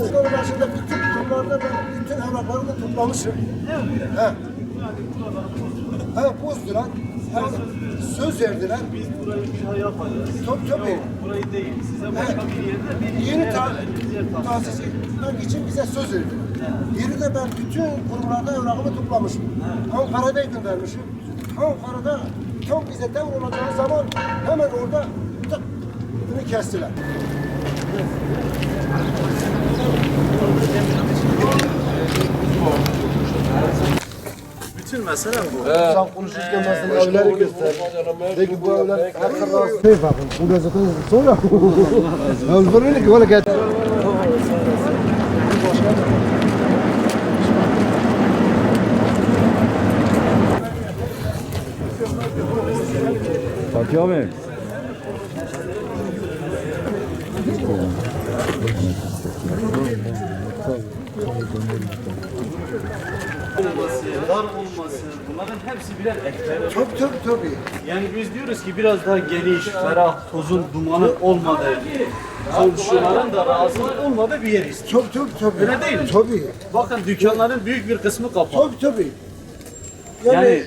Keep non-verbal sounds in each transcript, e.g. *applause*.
Ondan başında bütün kurumlarda ben bütün evraklarını toplamışım. He. He, bozdular. Yani söz verdiler. Biz burayı bir daha yapacağız. Tabii tabii. Yok, burayı değil. Size başka bir yerde bir Yeni ta tahsis etmek için bize söz verdi. Yeri de ben bütün kurumlarda evrakımı toplamışım. Ankara'da göndermişim. Ankara'da tam bize devr olacağı zaman hemen orada tık bunu kestiler. Bütün mesele bu. Sen konuşurken mesela evleri göster. De ki bu evler Ankara'da. Ne bakın? Bu da zaten sonra. *laughs* Öldürün ki böyle gel. Fatih abi. Olması, dar olması, bunların hepsi birer etken. Çok çok tabii. Yani biz diyoruz ki biraz daha geniş, ferah, tozun, dumanın olmadığı, komşuların da rahatsız olmadığı bir yer istiyoruz. Çok çok tabii. Öyle değil mi? Tabii. Bakın dükkanların büyük bir kısmı kapalı. Tabii tabii. Yani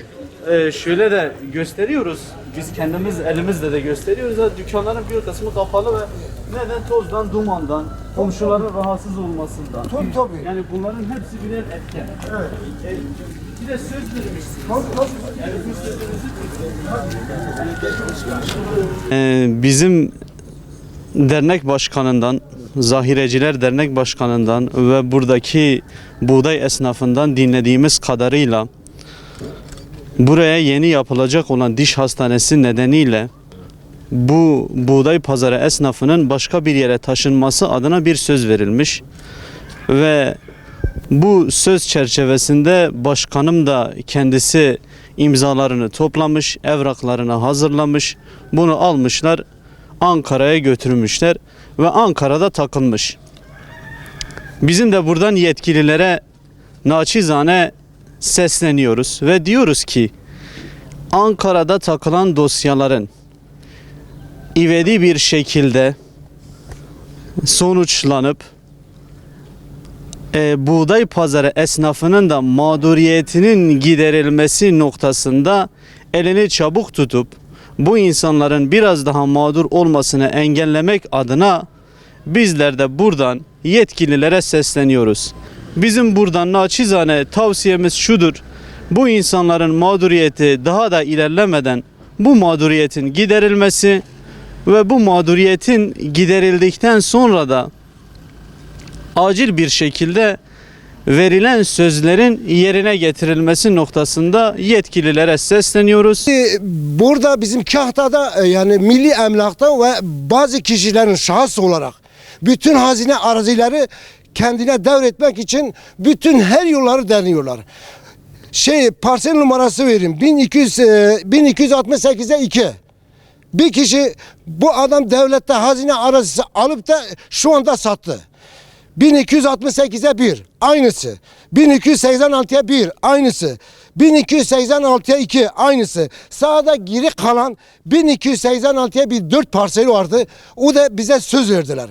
e, şöyle de gösteriyoruz. Biz kendimiz elimizle de gösteriyoruz. da Dükkanların bir kısmı kapalı ve neden tozdan, dumandan, komşuların rahatsız olmasından. Tabii, tabii. Yani bunların hepsi birer etken. Evet. E, bir de söz vermişsiniz. Tabii tabii. Ee, bizim dernek başkanından, Zahireciler Dernek Başkanı'ndan ve buradaki buğday esnafından dinlediğimiz kadarıyla buraya yeni yapılacak olan diş hastanesi nedeniyle bu buğday pazarı esnafının başka bir yere taşınması adına bir söz verilmiş ve bu söz çerçevesinde başkanım da kendisi imzalarını toplamış, evraklarını hazırlamış. Bunu almışlar, Ankara'ya götürmüşler ve Ankara'da takılmış. Bizim de buradan yetkililere naçizane sesleniyoruz ve diyoruz ki Ankara'da takılan dosyaların ivedi bir şekilde sonuçlanıp e, buğday pazarı esnafının da mağduriyetinin giderilmesi noktasında elini çabuk tutup bu insanların biraz daha mağdur olmasını engellemek adına bizler de buradan yetkililere sesleniyoruz. Bizim buradan naçizane tavsiyemiz şudur. Bu insanların mağduriyeti daha da ilerlemeden bu mağduriyetin giderilmesi ve bu mağduriyetin giderildikten sonra da acil bir şekilde verilen sözlerin yerine getirilmesi noktasında yetkililere sesleniyoruz. Burada bizim Kahta'da e, yani milli emlakta ve bazı kişilerin şahıs olarak bütün hazine arazileri kendine devretmek için bütün her yolları deniyorlar. Şey parsel numarası vereyim 1200 e, 1268'e 2. Bir kişi bu adam devlette hazine arazisi alıp da şu anda sattı. 1268'e 1 aynısı. 1286'ya 1 aynısı. 1286'ya 2 aynısı. Sağda geri kalan 1286'ya bir 4 parseli vardı. O da bize söz verdiler.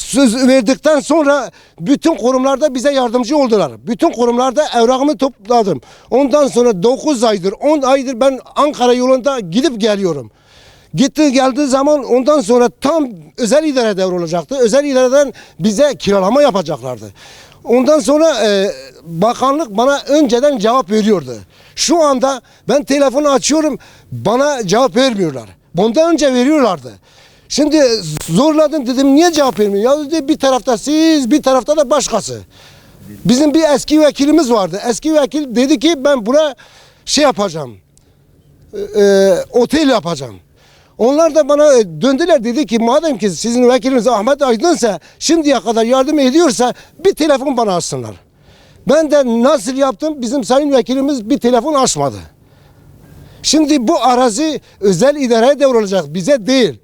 Söz verdikten sonra bütün kurumlarda bize yardımcı oldular. Bütün kurumlarda evrakımı topladım. Ondan sonra 9 aydır 10 aydır ben Ankara yolunda gidip geliyorum. Gitti geldiği zaman ondan sonra tam özel idare devrolacaktı. Özel idareden bize kiralama yapacaklardı. Ondan sonra e, bakanlık bana önceden cevap veriyordu. Şu anda ben telefonu açıyorum bana cevap vermiyorlar. Bundan önce veriyorlardı. Şimdi zorladım dedim niye cevap vermiyor? Ya dedi bir tarafta siz bir tarafta da başkası. Bizim bir eski vekilimiz vardı. Eski vekil dedi ki ben buna şey yapacağım. E, e, otel yapacağım. Onlar da bana e, döndüler dedi ki madem ki sizin vekiliniz Ahmet Aydın'sa şimdiye kadar yardım ediyorsa bir telefon bana açsınlar. Ben de nasıl yaptım bizim sayın vekilimiz bir telefon açmadı. Şimdi bu arazi özel idareye devrolacak bize değil.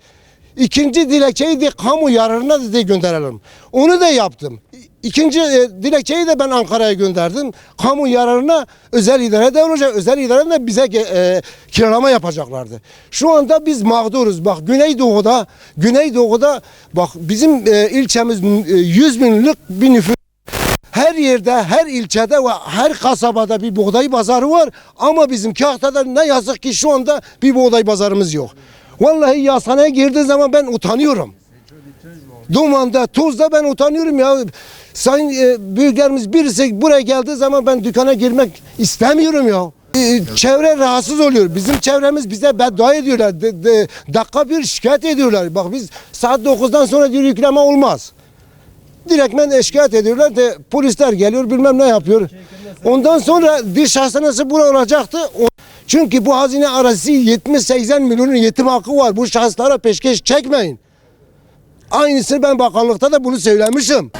İkinci dilekçeyi de kamu yararına dedi gönderelim. Onu da yaptım. İkinci e, dilekçeyi de ben Ankara'ya gönderdim. Kamu yararına özel idare devrolacak. Özel idare de bize e, kiralama yapacaklardı. Şu anda biz mağduruz. Bak Güneydoğu'da, Güneydoğu'da bak bizim e, ilçemiz e, 100 binlik bir nüfus her yerde, her ilçede ve her kasabada bir buğday pazarı var. Ama bizim Kahta'da ne yazık ki şu anda bir buğday pazarımız yok. Vallahi yasanaya girdiği zaman ben utanıyorum. Dumanda, tuzda ben utanıyorum ya. Sayın e, büyüklerimiz birisi buraya geldiği zaman ben dükkana girmek istemiyorum ya. E, çevre rahatsız oluyor. Bizim çevremiz bize beddua ediyorlar. De- de- dakika bir şikayet ediyorlar. Bak biz saat 9'dan sonra diyor yükleme olmaz. Direktmen şikayet ediyorlar de polisler geliyor bilmem ne yapıyor. Ondan sonra diş hastanesi bura olacaktı. Çünkü bu hazine arazisi 70-80 milyonun yetim hakkı var. Bu şahıslara peşkeş çekmeyin. Aynısını ben bakanlıkta da bunu söylemişim.